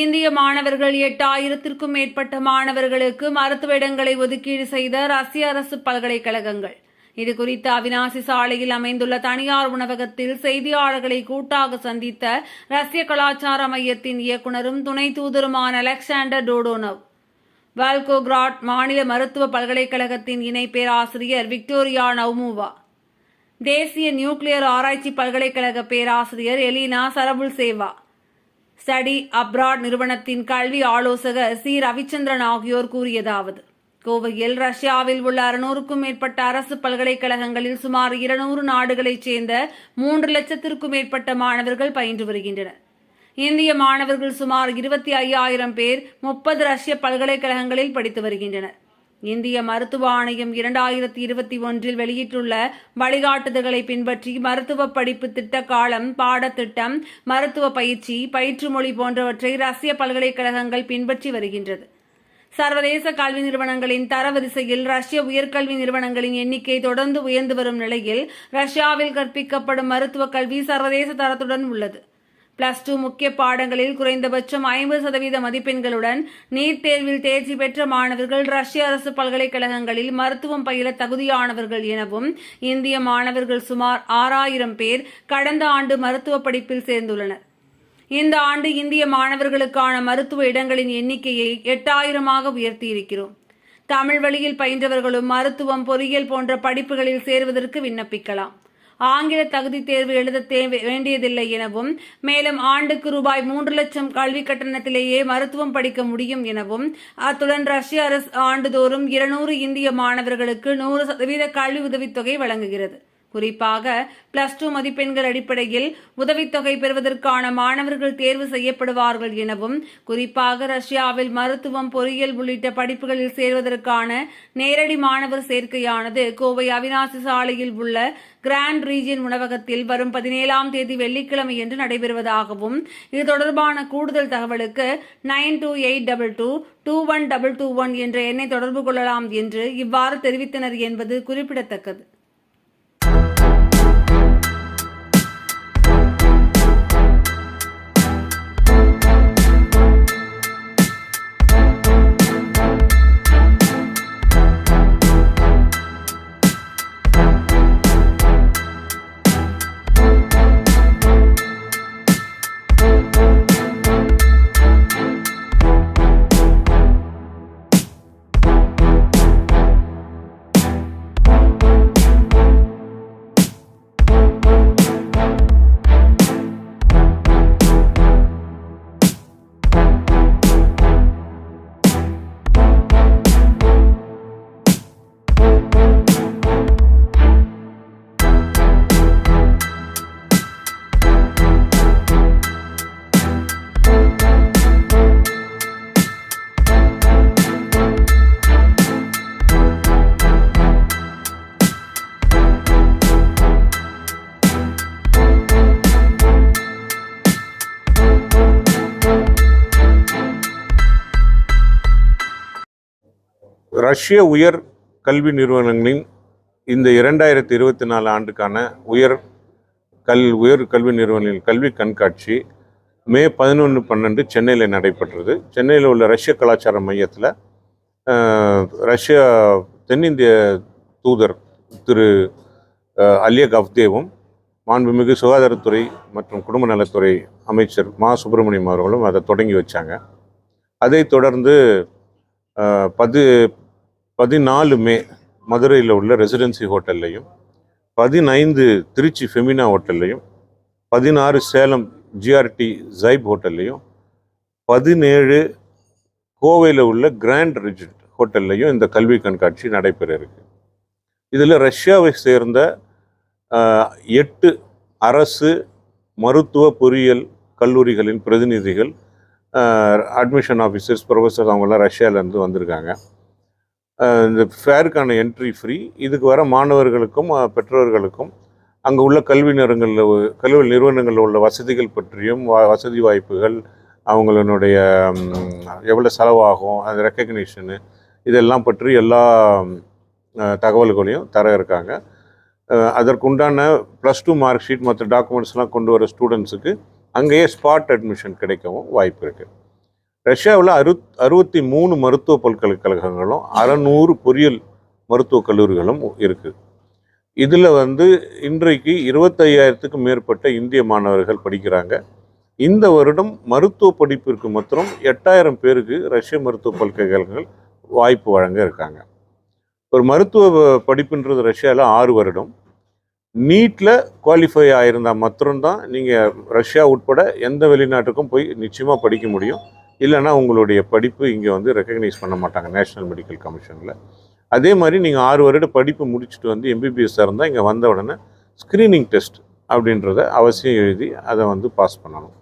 இந்திய மாணவர்கள் எட்டாயிரத்திற்கும் மேற்பட்ட மாணவர்களுக்கு மருத்துவ இடங்களை ஒதுக்கீடு செய்த ரஷ்ய அரசு பல்கலைக்கழகங்கள். இதுகுறித்து அவினாசி சாலையில் அமைந்துள்ள தனியார் உணவகத்தில் செய்தியாளர்களை கூட்டாக சந்தித்த ரஷ்ய கலாச்சார மையத்தின் இயக்குனரும் துணை தூதருமான அலெக்சாண்டர் டோடோனவ். வால்கோகிராட் மாநில மருத்துவ பல்கலைக்கழகத்தின் இணை பேராசிரியர் விக்டோரியா நவ்மூவா. தேசிய நியூக்ளியர் ஆராய்ச்சி பல்கலைக்கழக பேராசிரியர் எலினா சரபுல் சேவா ஸ்டடி அப்ராட் நிறுவனத்தின் கல்வி ஆலோசகர் சி. ரவிச்சந்திரன் ஆகியோர் கூறியதாவது கோவையில் ரஷ்யாவில் உள்ள அறுநூறுக்கும் மேற்பட்ட அரசு பல்கலைக்கழகங்களில் சுமார் இருநூறு நாடுகளைச் சேர்ந்த மூன்று லட்சத்திற்கும் மேற்பட்ட மாணவர்கள் பயின்று வருகின்றனர். இந்திய மாணவர்கள் சுமார் இருபத்தி ஐயாயிரம் பேர் முப்பது ரஷ்ய பல்கலைக்கழகங்களில் படித்து வருகின்றனர். இந்திய மருத்துவ ஆணையம் இரண்டாயிரத்தி இருபத்தி ஒன்றில் வெளியிட்டுள்ள வழிகாட்டுதல்களை பின்பற்றி மருத்துவ படிப்பு திட்ட காலம் பாடத்திட்டம் மருத்துவ பயிற்சி பயிற்று மொழி போன்றவற்றை ரஷ்ய பல்கலைக்கழகங்கள் பின்பற்றி வருகின்றது. சர்வதேச கல்வி நிறுவனங்களின் தரவரிசையில் ரஷ்ய உயர்கல்வி நிறுவனங்களின் எண்ணிக்கை தொடர்ந்து உயர்ந்து வரும் நிலையில் ரஷ்யாவில் கற்பிக்கப்படும் மருத்துவக் கல்வி சர்வதேச தரத்துடன் உள்ளது. பிளஸ் டூ முக்கிய பாடங்களில் குறைந்தபட்சம் ஐம்பது சதவீத மதிப்பெண்களுடன் நீட் தேர்வில் தேர்ச்சி பெற்ற மாணவர்கள் ரஷ்ய அரசு பல்கலைக்கழகங்களில் மருத்துவம் பயில தகுதியானவர்கள் எனவும் இந்திய மாணவர்கள் சுமார் ஆறாயிரம் பேர் கடந்த ஆண்டு மருத்துவ படிப்பில் சேர்ந்துள்ளனர். இந்த ஆண்டு இந்திய மாணவர்களுக்கான மருத்துவ இடங்களின் எண்ணிக்கையை எட்டாயிரமாக உயர்த்தியிருக்கிறோம். தமிழ் வழியில் பயின்றவர்களும் மருத்துவம் பொறியியல் போன்ற படிப்புகளில் சேருவதற்கு விண்ணப்பிக்கலாம். ஆங்கில தகுதி தேர்வு எழுத வேண்டியதில்லை எனவும் மேலும் ஆண்டுக்கு ரூபாய் மூன்று லட்சம் கல்வி கட்டணத்திலேயே மருத்துவம் படிக்க முடியும் எனவும் அத்துடன் ரஷ்ய அரசு ஆண்டுதோறும் இருநூறு இந்திய மாணவர்களுக்கு நூறு சதவீத கல்வி உதவித்தொகை வழங்குகிறது. குறிப்பாக பிளஸ் டூ மதிப்பெண்கள் அடிப்படையில் உதவித்தொகை பெறுவதற்கான மாணவர்கள் தேர்வு செய்யப்படுவார்கள் எனவும் குறிப்பாக ரஷ்யாவில் மருத்துவம் பொறியியல் உள்ளிட்ட படிப்புகளில் சேர்வதற்கான நேரடி மாணவர் சேர்க்கையானது கோவை அவினாசி சாலையில் உள்ள கிராண்ட் ரீஜியன் உணவகத்தில் வரும் பதினேழாம் தேதி வெள்ளிக்கிழமை என்று நடைபெறுவதாகவும் இது தொடர்பான கூடுதல் தகவலுக்கு nine two eight double two two one double two one என்ற எண்ணை தொடர்பு கொள்ளலாம் என்று இவ்வாறு தெரிவித்தனர் என்பது குறிப்பிடத்தக்கது. ரஷ்ய உயர் கல்வி நிறுவனங்களின் இந்த இரண்டாயிரத்தி இருபத்தி நாலு ஆண்டுக்கான உயர் கல் உயர் கல்வி நிறுவனங்களின் கல்வி கண்காட்சி மே பதினொன்று பன்னெண்டு சென்னையில் நடைபெற்றது. சென்னையில் உள்ள ரஷ்ய கலாச்சார மையத்தில் ரஷ்ய தென்னிந்திய தூதர் திரு அலிய கவ்தேவும் மாண்புமிகு சுகாதாரத்துறை மற்றும் குடும்ப நலத்துறை அமைச்சர் மா சுப்பிரமணியம் அவர்களும் அதை தொடங்கி வச்சாங்க. அதைத் தொடர்ந்து பது பதினாலு மே மதுரையில் உள்ள ரெசிடென்சி ஹோட்டல்லையும் பதினைந்து திருச்சி ஃபெமினா ஹோட்டல்லையும் பதினாறு சேலம் ஜிஆர்டி ஜைப் ஹோட்டல்லையும் பதினேழு கோவையில் உள்ள கிராண்ட் ரிஜிட் ஹோட்டல்லையும் இந்த கல்வி கண்காட்சி நடைபெற இருக்கு. இதில் ரஷ்யாவை சேர்ந்த எட்டு அரசு மருத்துவ பொறியியல் கல்லூரிகளின் பிரதிநிதிகள் அட்மிஷன் ஆஃபீஸர்ஸ் ப்ரொஃபஸர்ஸ் அவங்களாம் ரஷ்யாவிலேருந்து வந்திருக்காங்க. இந்த ஃபேருக்கான என்ட்ரி ஃப்ரீ இதுக்கு வர மாணவர்களுக்கும் பெற்றோர்களுக்கும் அங்கே உள்ள கல்வி நிறுவனங்களில் கல்வி நிறுவனங்களில் உள்ள வசதிகள் பற்றியும் வ- வசதி வாய்ப்புகள் அவங்களுடைய எவ்வளோ செலவாகும் அது ரெக்கக்னிஷனு இதெல்லாம் பற்றி எல்லா தகவல்களையும் தர இருக்காங்க. அதற்குண்டான ப்ளஸ் டூ மார்க் ஷீட் மற்ற டாக்குமெண்ட்ஸ்லாம் கொண்டு வர ஸ்டூடெண்ட்ஸுக்கு அங்கேயே ஸ்பாட் அட்மிஷன் கிடைக்கவும் வாய்ப்பு இருக்குது ரஷ்யாவில் அறு அறுபத்தி மூணு மருத்துவ பல்கலைக்கழகங்களும் அறநூறு பொறியியல் மருத்துவக் கல்லூரிகளும் இருக்குது இதில் வந்து இன்றைக்கு இருபத்தையாயிரத்துக்கும் மேற்பட்ட இந்திய மாணவர்கள் படிக்கிறாங்க. இந்த வருடம் மருத்துவ படிப்பிற்கு மாத்திரம் எட்டாயிரம் பேருக்கு ரஷ்ய மருத்துவ பல்கலைக்கழகங்கள் வாய்ப்பு வழங்க இருக்காங்க. ஒரு மருத்துவ படிப்புன்றது ரஷ்யாவில் ஆறு வருடம். நீட்டில் குவாலிஃபை ஆகியிருந்தால் மாத்திரம்தான் நீங்கள் ரஷ்யா உட்பட எந்த வெளிநாட்டுக்கும் போய் நிச்சயமாக படிக்க முடியும். இல்லைன்னா உங்களுடைய படிப்பு இங்கே வந்து ரெக்கக்னைஸ் பண்ண மாட்டாங்க நேஷனல் மெடிக்கல் கமிஷனில் அதே மாதிரி நீங்கள் ஆறு வருட படிப்பு முடிச்சுட்டு வந்து எம்பிபிஎஸ்ஸாக இருந்தால் இங்கே வந்த உடனே ஸ்க்ரீனிங் டெஸ்ட் அப்படின்றத அவசியம் எழுதி அதை வந்து பாஸ் பண்ணணும்.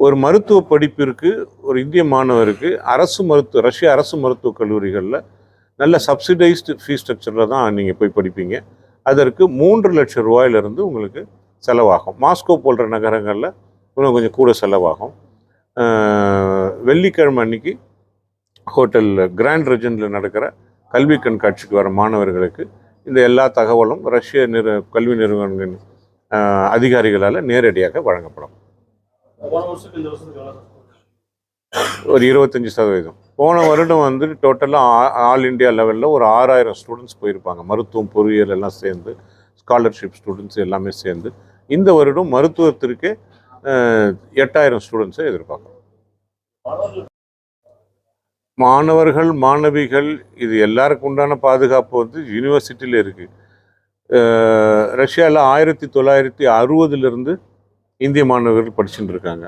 ஒரு மருத்துவ படிப்பிற்கு ஒரு இந்திய மாணவருக்கு அரசு மருத்துவ ரஷ்ய அரசு மருத்துவக் கல்லூரிகளில் நல்ல சப்சிடைஸ்டு ஃபீஸ் ஸ்ட்ரக்சரில் தான் நீங்கள் போய் படிப்பீங்க. அதற்கு மூன்று லட்சம் ரூபாயிலிருந்து உங்களுக்கு செலவாகும். மாஸ்கோ போன்ற நகரங்களில் இன்னும் கொஞ்சம் கூட செலவாகும். வெள்ளிக்கிழமை அன்னைக்கு ஹோட்டலில் கிராண்ட் ரிஜனில் நடக்கிற கல்வி கண்காட்சிக்கு வர மாணவர்களுக்கு இந்த எல்லா தகவலும் ரஷ்ய நிறு கல்வி நிறுவனங்களின் அதிகாரிகளால் நேரடியாக வழங்கப்படும். ஒரு இருபத்தஞ்சி சதவீதம். போன வருடம் வந்து டோட்டலாக ஆல் இந்தியா லெவலில் ஒரு ஆறாயிரம் ஸ்டூடெண்ட்ஸ் போயிருப்பாங்க. மருத்துவம் பொறியியல் எல்லாம் சேர்ந்து ஸ்காலர்ஷிப் ஸ்டூடெண்ட்ஸ் எல்லாமே சேர்ந்து. இந்த வருடம் மருத்துவத்திற்கு எட்டாயிரம் ஸ்டூடெண்ட்ஸை எதிர்பார்க்கலாம். மாணவர்கள் மாணவிகள் இது எல்லாருக்கும் உண்டான பாதுகாப்பு வந்து யூனிவர்சிட்டியில் இருக்குது ரஷ்யாவில் ஆயிரத்தி தொள்ளாயிரத்தி அறுபதுலேருந்து இந்திய மாணவர்கள் படிச்சுட்டு இருக்காங்க.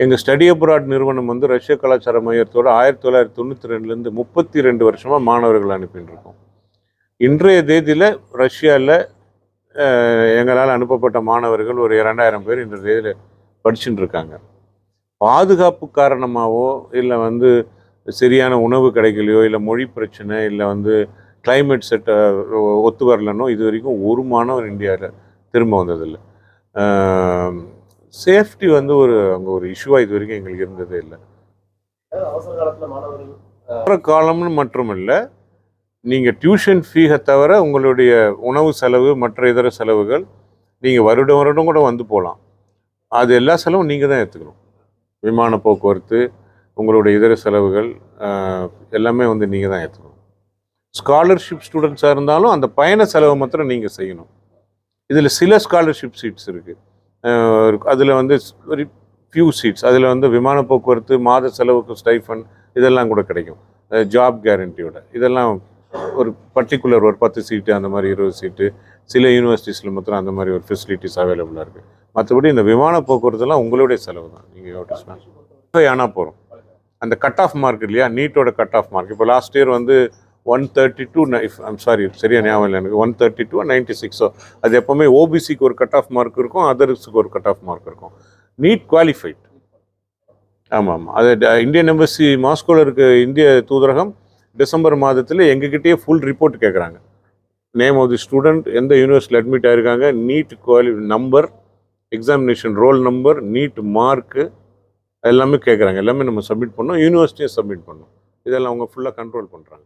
எங்கள் ஸ்டடி அப்ராட் நிறுவனம் வந்து ரஷ்ய கலாச்சார மையத்தோட ஆயிரத்தி தொள்ளாயிரத்தி தொண்ணூற்றி ரெண்டுலேருந்து முப்பத்தி ரெண்டு வருஷமாக மாணவர்கள் அனுப்பின்னு இருக்கோம் இன்றைய தேதியில் ரஷ்யாவில் எங்களால் அனுப்பப்பட்ட மாணவர்கள் ஒரு இரண்டாயிரம் பேர் இன்றைய தேதியில் படிச்சுட்டு இருக்காங்க. பாதுகாப்பு காரணமாகவோ இல்லை வந்து சரியான உணவு கிடைக்கலையோ இல்லை மொழி பிரச்சனை இல்லை வந்து கிளைமேட் செட்டை ஒத்து வரலனோ இது வரைக்கும் ஒரு மாணவர் இந்தியாவில் திரும்ப வந்ததில்லை. சேஃப்டி வந்து ஒரு அங்கே ஒரு இஷ்யூவாக இது வரைக்கும் எங்களுக்கு இருந்ததே இல்லை. அவசர காலம்னு மட்டும் இல்லை நீங்கள் டியூஷன் ஃபீகை தவிர உங்களுடைய உணவு செலவு மற்ற இதர செலவுகள் நீங்கள் வருடம் வருடம் கூட வந்து போகலாம் அது எல்லா செலவும் நீங்கள் தான் எடுத்துக்கணும் விமான போக்குவரத்து உங்களுடைய இதர செலவுகள் எல்லாமே வந்து நீங்கள் தான் ஏற்றுக்கணும் ஸ்காலர்ஷிப் ஸ்டூடெண்ட்ஸாக இருந்தாலும் அந்த பயண செலவை மாத்திரம் நீங்கள் செய்யணும். இதில் சில ஸ்காலர்ஷிப் சீட்ஸ் இருக்குது அதில் வந்து ஒரு ஃபியூ சீட்ஸ் அதில் வந்து விமான போக்குவரத்து மாத செலவுக்கு ஸ்டைஃபன் இதெல்லாம் கூட கிடைக்கும். ஜாப் கேரண்டியோட இதெல்லாம் ஒரு பர்டிகுலர் ஒரு பத்து சீட்டு அந்த மாதிரி இருபது சீட்டு சில யூனிவர்சிட்டிஸில் மாத்திரம் அந்த மாதிரி ஒரு ஃபெசிலிட்டிஸ் அவைலபிளாக இருக்குது மற்றபடி இந்த விமான போக்குவரத்துலாம் உங்களுடைய செலவு தான். நீங்கள் ஆனால் போகிறோம் அந்த கட் ஆஃப் மார்க் இல்லையா? நீட்டோட கட் ஆஃப் மார்க் இப்போ லாஸ்ட் இயர் வந்து one thirty two I'm sorry சரியா ஞாபகம் இல்லை எனக்கு. ஒன் தேர்ட்டி டூ நைன்டி சிக்ஸோ அது எப்போவுமே ஓபிசிக்கு ஒரு கட் ஆஃப் மார்க் இருக்கும் அதர்ஸுக்கு ஒரு கட் ஆஃப் மார்க் இருக்கும். நீட் குவாலிஃபைட் ஆமாம் ஆமாம் அது ட- இந்தியன் எம்பசி மாஸ்கோவில் இருக்க இந்திய தூதரகம் டிசம்பர் மாதத்தில் எங்ககிட்டயே ஃபுல் ரிப்போர்ட் கேட்குறாங்க நேம் ஆஃப் தி ஸ்டூடெண்ட் எந்த யூனிவர்சிட்டியில் அட்மிட் ஆயிருக்காங்க NEET குவாலி number examination roll number NEET mark எல்லாமே கேட்குறாங்க எல்லாமே நம்ம சப்மிட் பண்ணோம். யூனிவர்சிட்டியும் சப்மிட் பண்ணோம். இதெல்லாம் அவங்க ஃபுல்லாக கண்ட்ரோல் பண்ணுறாங்க